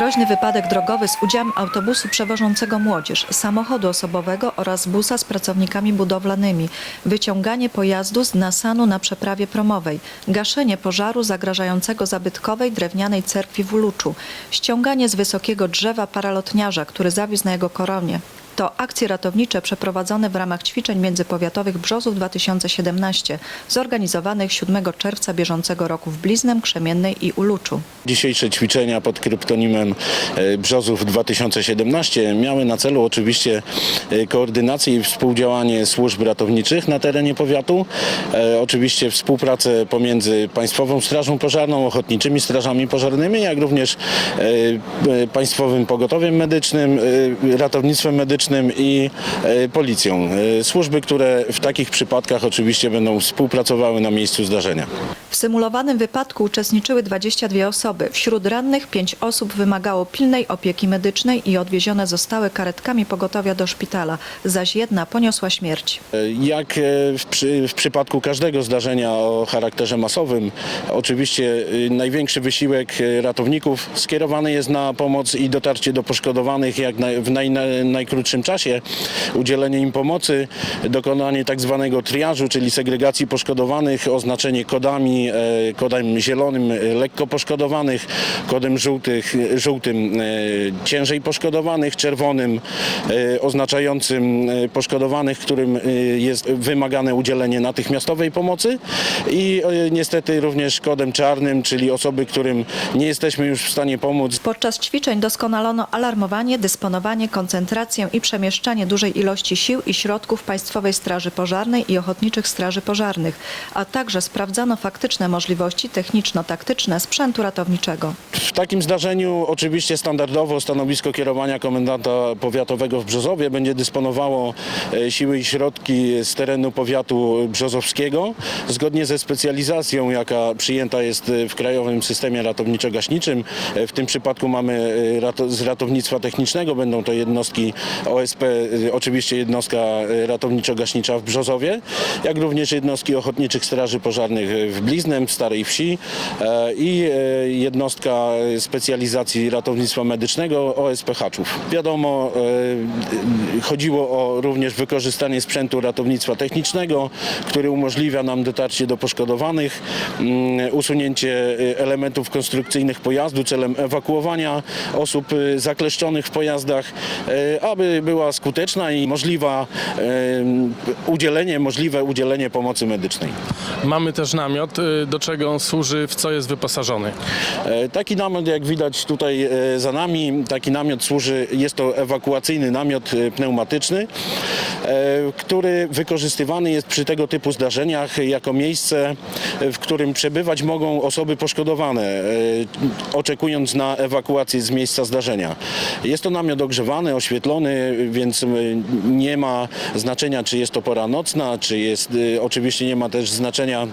Groźny wypadek drogowy z udziałem autobusu przewożącego młodzież, samochodu osobowego oraz busa z pracownikami budowlanymi, wyciąganie pojazdu z Nasanu na przeprawie promowej, gaszenie pożaru zagrażającego zabytkowej drewnianej cerkwi w Uluczu, ściąganie z wysokiego drzewa paralotniarza, który zawiózł na jego koronie. To akcje ratownicze przeprowadzone w ramach ćwiczeń międzypowiatowych Brzozów 2017, zorganizowanych 7 czerwca bieżącego roku w Bliznem, Krzemiennej i Uluczu. Dzisiejsze ćwiczenia pod kryptonimem e, Brzozów 2017 miały na celu oczywiście e, koordynację i współdziałanie służb ratowniczych na terenie powiatu, e, oczywiście współpracę pomiędzy Państwową Strażą Pożarną, ochotniczymi strażami pożarnymi, jak również Państwowym Pogotowiem Medycznym, Ratownictwem Medycznym i e, Policją. E, Służby, które w takich przypadkach oczywiście będą współpracowały na miejscu zdarzenia. W symulowanym wypadku uczestniczyły 22 osoby. Wśród rannych 5 osób wymagało pilnej opieki medycznej i odwiezione zostały karetkami pogotowia do szpitala, zaś jedna poniosła śmierć. Jak e, w, przy, w przypadku każdego zdarzenia o charakterze masowym, oczywiście e, największy wysiłek e, ratowników skierowany jest na pomoc i dotarcie do poszkodowanych jak naj, w naj, naj, najkrótszym czasie, udzielenie im pomocy, dokonanie tak zwanego triażu, czyli segregacji poszkodowanych, oznaczenie kodami, e, kodem zielonym e, lekko poszkodowanych, kodem żółtych, żółtym e, ciężej poszkodowanych, czerwonym oznaczającym poszkodowanych, którym jest wymagane udzielenie natychmiastowej pomocy i niestety również kodem czarnym, czyli osoby, którym nie jesteśmy już w stanie pomóc. Podczas ćwiczeń doskonalono alarmowanie, dysponowanie, koncentrację i przemieszczanie dużej ilości sił i środków Państwowej Straży Pożarnej i Ochotniczych Straży Pożarnych, a także sprawdzano faktyczne możliwości techniczno-taktyczne sprzętu ratowniczego. W takim zdarzeniu oczywiście standardowo stanowisko kierowania komendanta powiatowego w Brzozowie będzie dysponowało e, siły i środki z terenu powiatu brzozowskiego zgodnie ze specjalizacją, jaka przyjęta jest e, w Krajowym Systemie Ratowniczo-Gaśniczym. E, W tym przypadku mamy z ratownictwa technicznego, będą to jednostki OSP, oczywiście jednostka ratowniczo-gaśnicza w Brzozowie, jak również jednostki ochotniczych straży pożarnych w Bliznem, w Starej Wsi e, i e, jednostka specjalizacji ratownictwa medycznego OSP Haczów. Wiadomo, e, chodziło o również wykorzystanie sprzętu ratownictwa technicznego, który umożliwia nam dotarcie do poszkodowanych, mm, usunięcie elementów konstrukcyjnych pojazdu celem ewakuowania osób zakleszczonych w pojazdach, aby była skuteczna i możliwa udzielenie, możliwe udzielenie pomocy medycznej. Mamy też namiot, do czego on służy, w co jest wyposażony. E, Taki namiot, jak widać tutaj e, za nami, taki namiot służy, jest to ewakuacyjny namiot e, pneumatyczny, który wykorzystywany jest przy tego typu zdarzeniach jako miejsce, w którym przebywać mogą osoby poszkodowane, oczekując na ewakuację z miejsca zdarzenia. Jest to namiot ogrzewany, oświetlony, więc nie ma znaczenia, czy jest to pora nocna, czy jest, oczywiście nie ma też znaczenia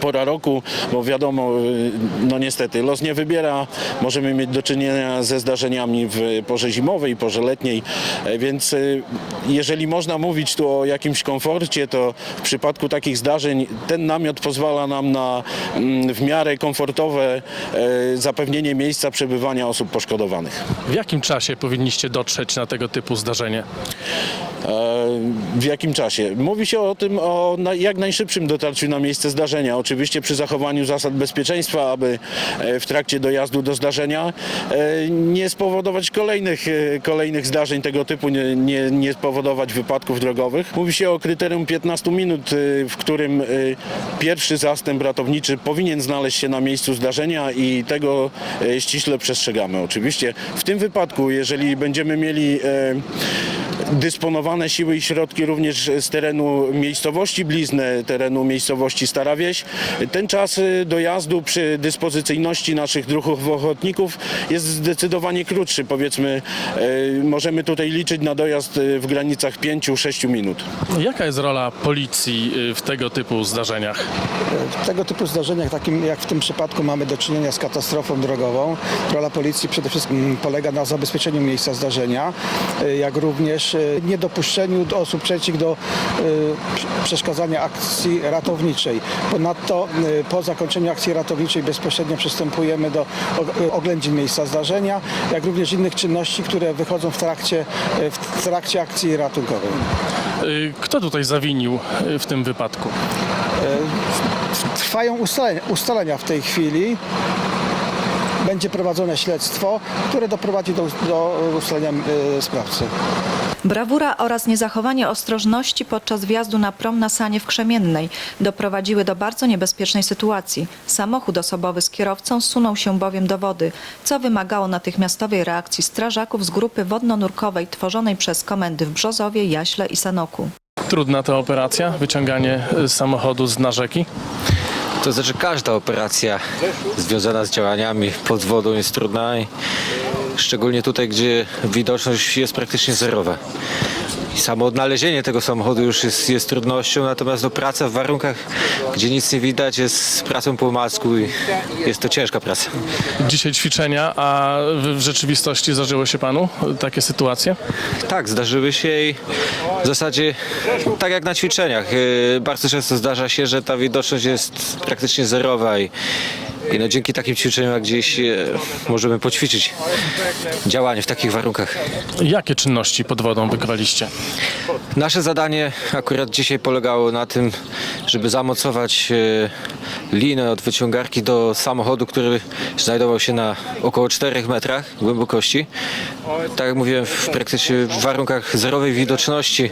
pora roku, bo wiadomo, y, no niestety los nie wybiera. Możemy mieć do czynienia ze zdarzeniami w porze zimowej, porze letniej, E, więc y, jeżeli można mówić tu o jakimś komforcie, to w przypadku takich zdarzeń ten namiot pozwala nam na mm, w miarę komfortowe e, zapewnienie miejsca przebywania osób poszkodowanych. W jakim czasie powinniście dotrzeć na tego typu zdarzenie? E, W jakim czasie? Mówi się o tym, o jak najszybszym dotarciu na miejsce zdarzenia. Oczywiście przy zachowaniu zasad bezpieczeństwa, aby e, w trakcie dojazdu do zdarzenia e, nie spowodować kolejnych, e, kolejnych zdarzeń tego typu, nie, nie, nie spowodować wypadków drogowych. Mówi się o kryterium 15 minut, w którym pierwszy zastęp ratowniczy powinien znaleźć się na miejscu zdarzenia i tego ściśle przestrzegamy. Oczywiście w tym wypadku, jeżeli będziemy mieli dysponowane siły i środki również z terenu miejscowości Blizne, terenu miejscowości Stara Wieś. Ten czas y, dojazdu przy dyspozycyjności naszych druhów ochotników jest zdecydowanie krótszy. Powiedzmy, y, możemy tutaj liczyć na dojazd y, w granicach 5-6 minut. Jaka jest rola policji w tego typu zdarzeniach? W tego typu zdarzeniach, takim jak w tym przypadku mamy do czynienia z katastrofą drogową, rola policji przede wszystkim polega na zabezpieczeniu miejsca zdarzenia, jak również niedopuszczeniu do osób trzecich do y, przeszkadzania akcji ratowniczej. Ponadto y, po zakończeniu akcji ratowniczej bezpośrednio przystępujemy do og- oględzin miejsca zdarzenia, jak również innych czynności, które wychodzą w trakcie, y, w trakcie akcji ratunkowej. Kto tutaj zawinił w tym wypadku? Trwają ustalenia, ustalenia w tej chwili. Będzie prowadzone śledztwo, które doprowadzi do, do ustalenia y, sprawcy. Brawura oraz niezachowanie ostrożności podczas wjazdu na prom na Sanie w Krzemiennej doprowadziły do bardzo niebezpiecznej sytuacji. Samochód osobowy z kierowcą sunął się bowiem do wody, co wymagało natychmiastowej reakcji strażaków z grupy wodno-nurkowej tworzonej przez komendy w Brzozowie, Jaśle i Sanoku. Trudna to operacja, wyciąganie y, samochodu z na rzeki. To znaczy każda operacja związana z działaniami pod wodą jest trudna i szczególnie tutaj, gdzie widoczność jest praktycznie zerowa. I samo odnalezienie tego samochodu już jest, jest trudnością, natomiast no, praca w warunkach, gdzie nic nie widać jest pracą po masku i jest to ciężka praca. Dzisiaj ćwiczenia, a w, rzeczywistości zdarzyło się panu y, takie sytuacje? Tak, zdarzyły się i w zasadzie tak jak na ćwiczeniach. yy, Bardzo często zdarza się, że ta widoczność jest praktycznie zerowa i, i no dzięki takim ćwiczeniom jak gdzieś możemy poćwiczyć działanie w takich warunkach. Jakie czynności pod wodą wykonaliście? Nasze zadanie akurat dzisiaj polegało na tym, żeby zamocować e, linę od wyciągarki do samochodu, który znajdował się na około 4 metrach głębokości. Tak jak mówiłem, w praktycznie w warunkach zerowej widoczności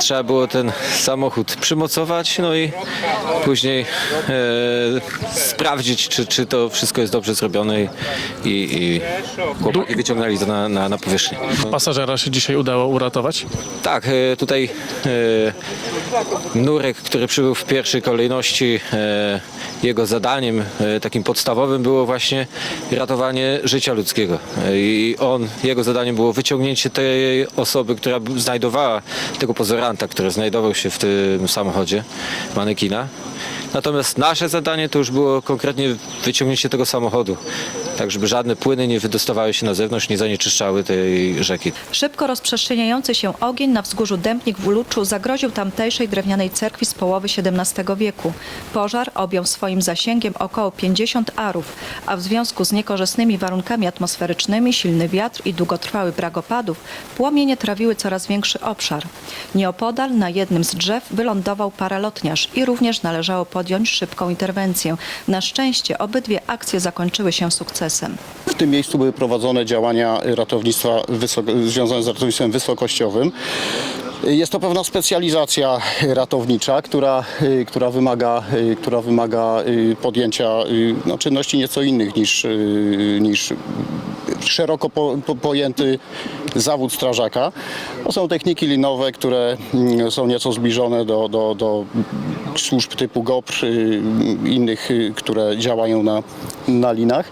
trzeba było ten samochód przymocować, no i później e, sprawdzić, czy, czy to wszystko jest dobrze zrobione i, i, chłopaki wyciągnęli to na, na, na powierzchnię. Pasażera się dzisiaj udało uratować? Tak, e, tutaj e, Nurek, który przybył w pierwszej kolejności, e, jego zadaniem e, takim podstawowym było właśnie ratowanie życia ludzkiego. E, I on, jego zadaniem było wyciągnięcie tej osoby, która znajdowała tego pozoranta, który znajdował się w tym samochodzie, manekina. Natomiast nasze zadanie to już było konkretnie wyciągnięcie tego samochodu, tak żeby żadne płyny nie wydostawały się na zewnątrz, nie zanieczyszczały tej rzeki. Szybko rozprzestrzeniający się ogień na wzgórzu Dębnik w Uluczu zagroził tamtejszej drewnianej cerkwi z połowy XVII wieku. Pożar objął swoim zasięgiem około 50 arów, a w związku z niekorzystnymi warunkami atmosferycznymi, silny wiatr i długotrwały brak opadów, płomienie trawiły coraz większy obszar. Nieopodal na jednym z drzew wylądował paralotniarz i również należało podjąć szybką interwencję. Na szczęście obydwie akcje zakończyły się sukcesem. W tym miejscu były prowadzone działania ratownictwa związane z ratownictwem wysokościowym. Jest to pewna specjalizacja ratownicza, która, y, która, wymaga, y, która wymaga y, podjęcia no, czynności nieco innych niż, niż szeroko po, po, pojęty zawód strażaka. To są techniki linowe, które mm, są nieco zbliżone do, do, do służb typu GOPR, y, innych, y, które działają na, na linach.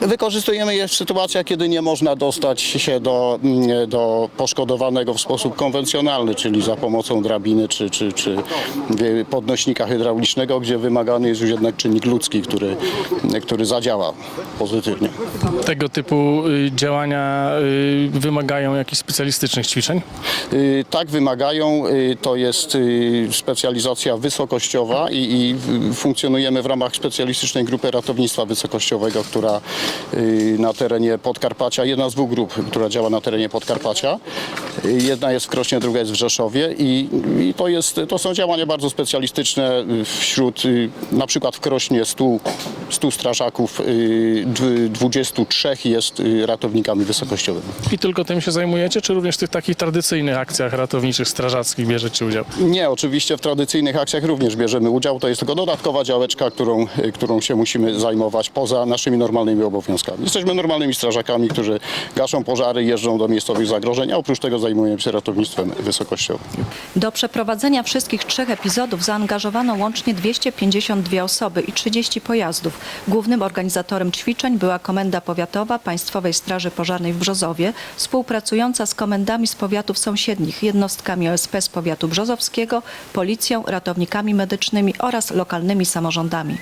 Wykorzystujemy je w sytuacjach, kiedy nie można dostać się do, mm, do poszkodowanego w sposób konwencjonalny, czyli za pomocą drabiny czy, czy, czy podnośnika hydraulicznego, gdzie wymagany jest już jednak czynnik ludzki, który, który zadziała pozytywnie. Tego typu y, działania y, wymagają jakichś specjalistycznych ćwiczeń? Y, Tak wymagają, to jest specjalizacja wysokościowa i, i funkcjonujemy w ramach specjalistycznej grupy ratownictwa wysokościowego, która na terenie Podkarpacia, jedna z dwóch grup, która działa na terenie Podkarpacia. Y, Jedna jest w Krośnie, druga jest w Rzeszowie i, i to, jest, to są działania bardzo specjalistyczne y, wśród y, na przykład w Krośnie 100, 100 strażaków, y, dw- 23 jest y, ratownikami wysokościowymi. I tylko tym się zajmujecie, czy również w tych takich tradycyjnych akcjach ratowniczych, strażackich bierzecie udział? Nie, oczywiście w tradycyjnych akcjach również bierzemy udział. To jest tylko dodatkowa działeczka, którą, y, którą się musimy zajmować poza naszymi normalnymi obowiązkami. Jesteśmy normalnymi strażakami, którzy gaszą pożary, jeżdżą do miejscowych zagrożeń, a oprócz tego zajmujemy się ratownictwem wysokościowym. Do przeprowadzenia wszystkich trzech epizodów zaangażowano łącznie 252 osoby i 30 pojazdów. Głównym organizatorem ćwiczeń była Komenda Powiatowa Państwowej Straży Pożarnej w Brzozowie, współpracująca z komendami z powiatów sąsiednich, jednostkami OSP z powiatu brzozowskiego, policją, ratownikami medycznymi oraz lokalnymi samorządami.